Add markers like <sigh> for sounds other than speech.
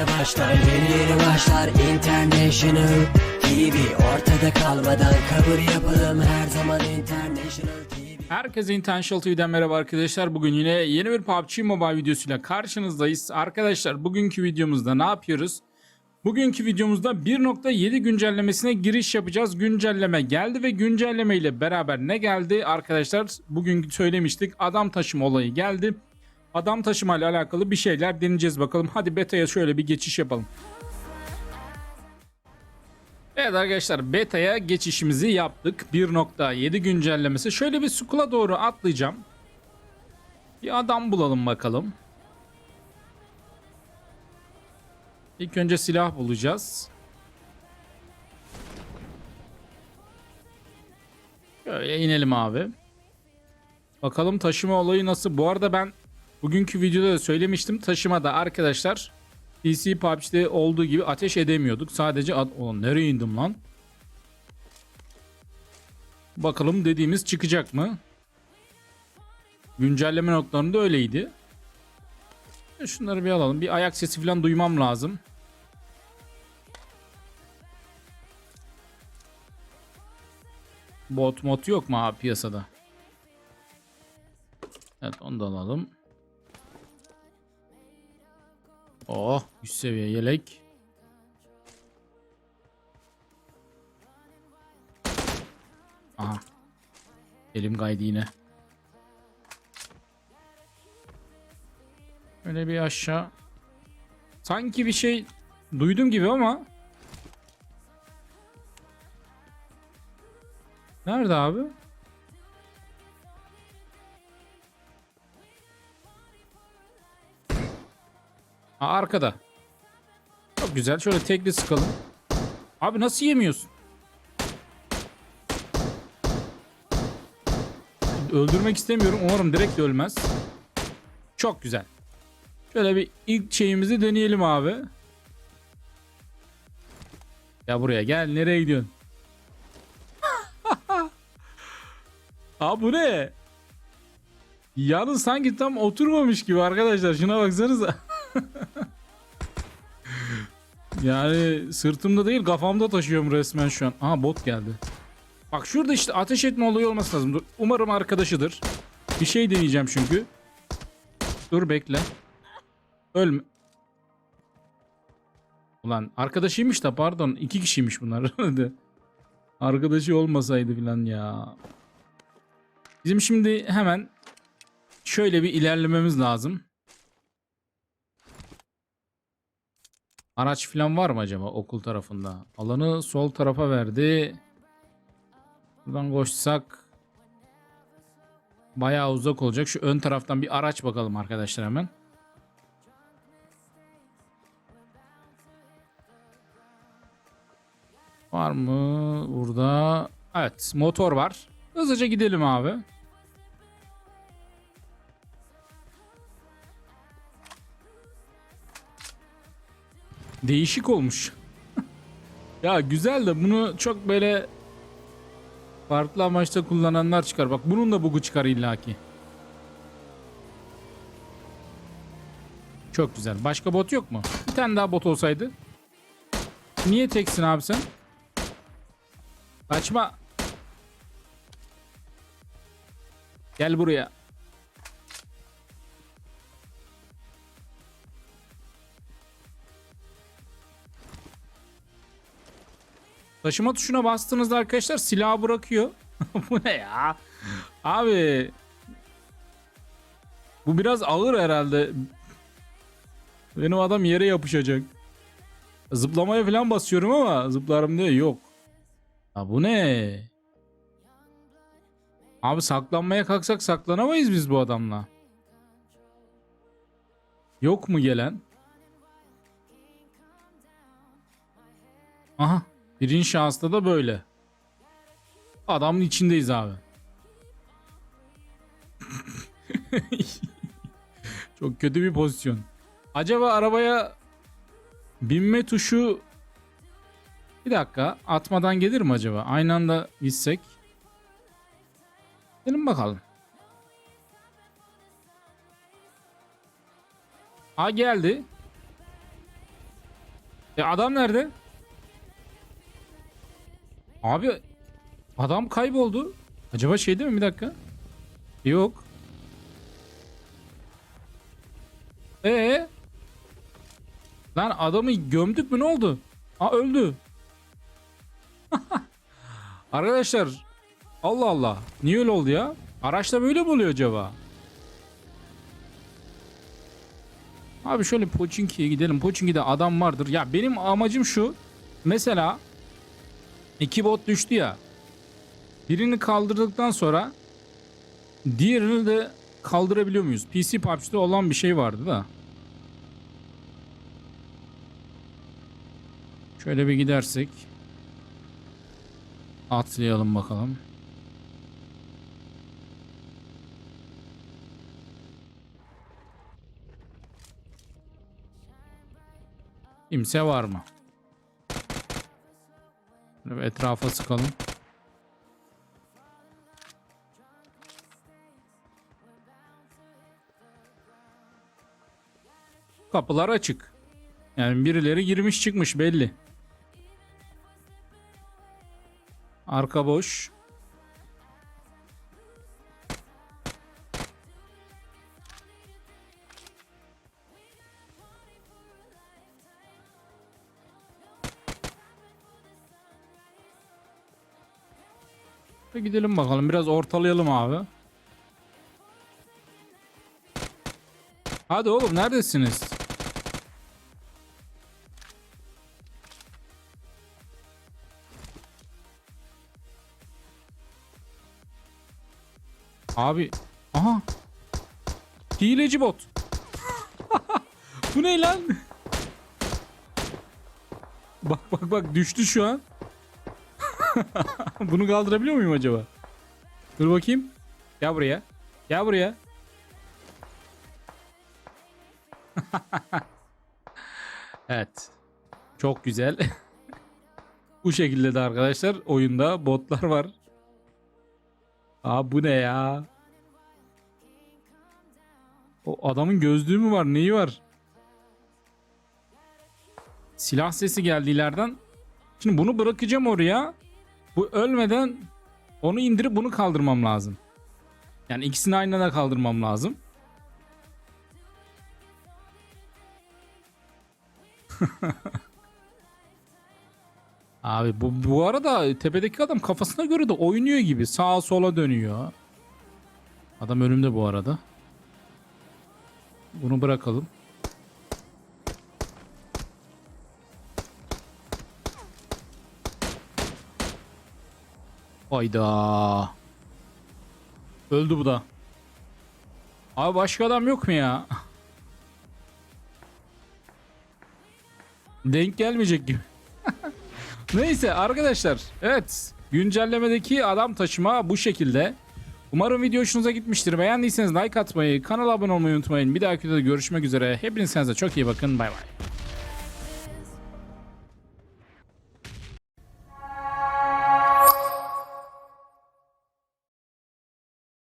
yeni başlar Yeni yeni başlar International TV Ortada kalmadan kabul yapalım Her zaman International TV Herkese Intentional TV'den merhaba arkadaşlar. Bugün yine yeni bir PUBG Mobile videosuyla karşınızdayız. Arkadaşlar bugünkü videomuzda ne yapıyoruz? Bugünkü videomuzda 1.7 güncellemesine giriş yapacağız. Güncelleme geldi ve güncelleme ile beraber ne geldi? Arkadaşlar bugün söylemiştik adam taşıma olayı geldi. Adam taşıma ile alakalı bir şeyler deneyeceğiz bakalım. Hadi beta'ya şöyle bir geçiş yapalım. Evet arkadaşlar beta'ya geçişimizi yaptık. 1.7 güncellemesi. Şöyle bir Skull'a doğru atlayacağım. Bir adam bulalım bakalım. İlk önce silah bulacağız. Şöyle inelim abi. Bakalım taşıma olayı nasıl. Bu arada ben bugünkü videoda da söylemiştim. Taşımada arkadaşlar PC PUBG'de olduğu gibi ateş edemiyorduk. Sadece ad Ulan nereye indim lan? Bakalım dediğimiz çıkacak mı? Güncelleme noktalarında öyleydi. E, Şunları bir alalım. Bir ayak sesi falan duymam lazım. Bot mod yok mu abi piyasada? Evet onu da alalım. Oh üst seviye yelek. Aha. Elim kaydı yine. Öyle bir aşağı. Sanki bir şey duydum gibi ama. Nerede abi? Ha, arkada. Çok güzel. Şöyle tekli sıkalım. Abi nasıl yemiyorsun? Öldürmek istemiyorum. Umarım direkt ölmez. Çok güzel. Şöyle bir ilk şeyimizi deneyelim abi. Ya buraya gel. Nereye gidiyorsun? <laughs> Abi bu ne? Yalnız sanki tam oturmamış gibi arkadaşlar. Şuna baksanıza. <laughs> <laughs> yani sırtımda değil kafamda taşıyorum resmen şu an. Aha bot geldi. Bak şurada işte ateş etme olayı olması lazım. Dur, Umarım arkadaşıdır. Bir şey deneyeceğim çünkü. Dur bekle. Ölme. Ulan arkadaşıymış da pardon. iki kişiymiş bunlar. <laughs> Arkadaşı olmasaydı filan ya. Bizim şimdi hemen şöyle bir ilerlememiz lazım. Araç falan var mı acaba okul tarafında? Alanı sol tarafa verdi. Buradan koşsak bayağı uzak olacak. Şu ön taraftan bir araç bakalım arkadaşlar hemen. Var mı burada? Evet motor var. Hızlıca gidelim abi. Değişik olmuş. ya güzel de bunu çok böyle farklı amaçta kullananlar çıkar. Bak bunun da bugu çıkar illaki. Çok güzel. Başka bot yok mu? Bir tane daha bot olsaydı. Niye teksin abi sen? Kaçma. Gel buraya. Taşıma tuşuna bastığınızda arkadaşlar silahı bırakıyor. <laughs> Bu ne ya? Abi. Bu biraz ağır herhalde. Benim adam yere yapışacak. Zıplamaya falan basıyorum ama zıplarım diye yok. Ya bu ne? Abi saklanmaya kalksak saklanamayız biz bu adamla. Yok mu gelen? Aha. Birinci şansta da böyle. Adamın içindeyiz abi. <laughs> Çok kötü bir pozisyon. Acaba arabaya binme tuşu bir dakika atmadan gelir mi acaba? Aynı anda gitsek. Gelin bakalım. Ha geldi. E adam nerede? Abi adam kayboldu. Acaba şey değil mi bir dakika? Yok. Ee? Lan adamı gömdük mü ne oldu? Aa öldü. <laughs> Arkadaşlar Allah Allah. Niye öyle oldu ya? Araçta böyle mi oluyor acaba? Abi şöyle Pochinki'ye gidelim. Pochinki'de adam vardır. Ya benim amacım şu. Mesela iki bot düştü ya. Birini kaldırdıktan sonra diğerini de kaldırabiliyor muyuz? PC PUBG'de olan bir şey vardı da. Şöyle bir gidersek. Atlayalım bakalım. Kimse var mı? Şöyle etrafa sıkalım. Kapılar açık. Yani birileri girmiş çıkmış belli. Arka boş. Bir gidelim bakalım. Biraz ortalayalım abi. Hadi oğlum neredesiniz? Abi. Aha. Hileci bot. <laughs> Bu ne lan? bak bak bak düştü şu an. <laughs> Bunu kaldırabiliyor muyum acaba? Dur bakayım. Gel buraya. Gel buraya. <laughs> evet. Çok güzel. <laughs> Bu şekilde de arkadaşlar oyunda botlar var. Aa bu ne ya? O adamın gözlüğü mü var? Neyi var? Silah sesi geldi ileriden. Şimdi bunu bırakacağım oraya. Bu ölmeden onu indirip bunu kaldırmam lazım. Yani ikisini aynı anda kaldırmam lazım. <laughs> Abi bu, bu arada tepedeki adam kafasına göre de oynuyor gibi. Sağa sola dönüyor. Adam önümde bu arada. Bunu bırakalım. Hayda. Öldü bu da. Abi başka adam yok mu ya? Denk gelmeyecek gibi. <laughs> Neyse arkadaşlar. Evet. Güncellemedeki adam taşıma bu şekilde. Umarım video hoşunuza gitmiştir. Beğendiyseniz like atmayı, kanala abone olmayı unutmayın. Bir dahaki videoda görüşmek üzere. Hepiniz kendinize çok iyi bakın. Bay bay.